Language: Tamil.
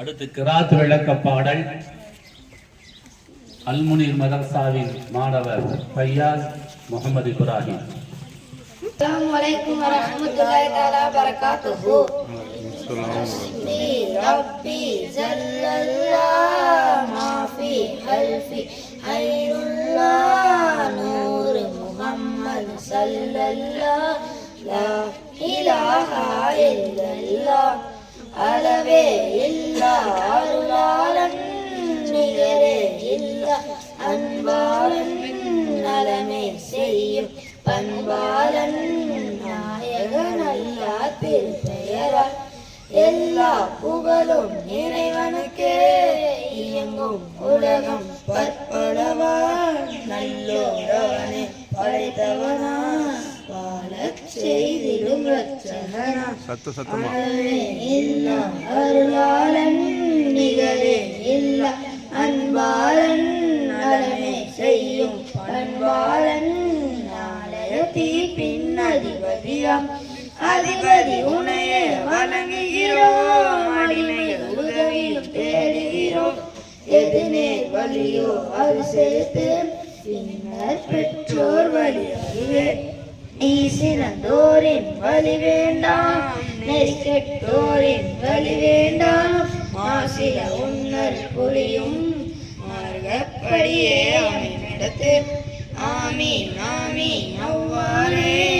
அடுத்து கிராத் விளக்க பாடல் அல்முனீர் மதரசாவின் மாணவர் ஃபையாஸ் முகமது இப்ராஹிம் السلام عليكم ورحمة الله تعالى وبركاته ربي ربي جل الله ما في خلفي خير الله نور محمد صلى الله لا إله إلا அன்பாளன் நலமே செய்யும். பண்பாளன் நாயகன் அல்லா திருப்பெயரால் எல்லா புகழும் இறைவனுக்கே இயங்கும். உலகம் பற்பளவான் நல்லோரவனே படைத்தவனா. வாழச் செய்திடும் ரச்சகனா சத்த சத்தமா. அறவே இல்லா அருளாளன் நிகழே இல்லா. அன்பாளன் செய்யும் பண்பாளன். நாளைய தீப்பின் அதிபதியாம். அதிபதி உனையே வணங்குகிறோம். அடிமைகள் உதவியும் தேடுகிறோம். எதுனே வழியோ அது சேர்த்து பின்னர் பெற்றோர் வழி அறிவே. நீ சிறந்தோரின் வழி வேண்டாம். நெறிக்கெட்டோரின் வழி வேண்டாம். மாசில உன்னர் புரியும் மார்கப்படியே உலகத்து ஆமீன் ஆமீன் அவ்வாறே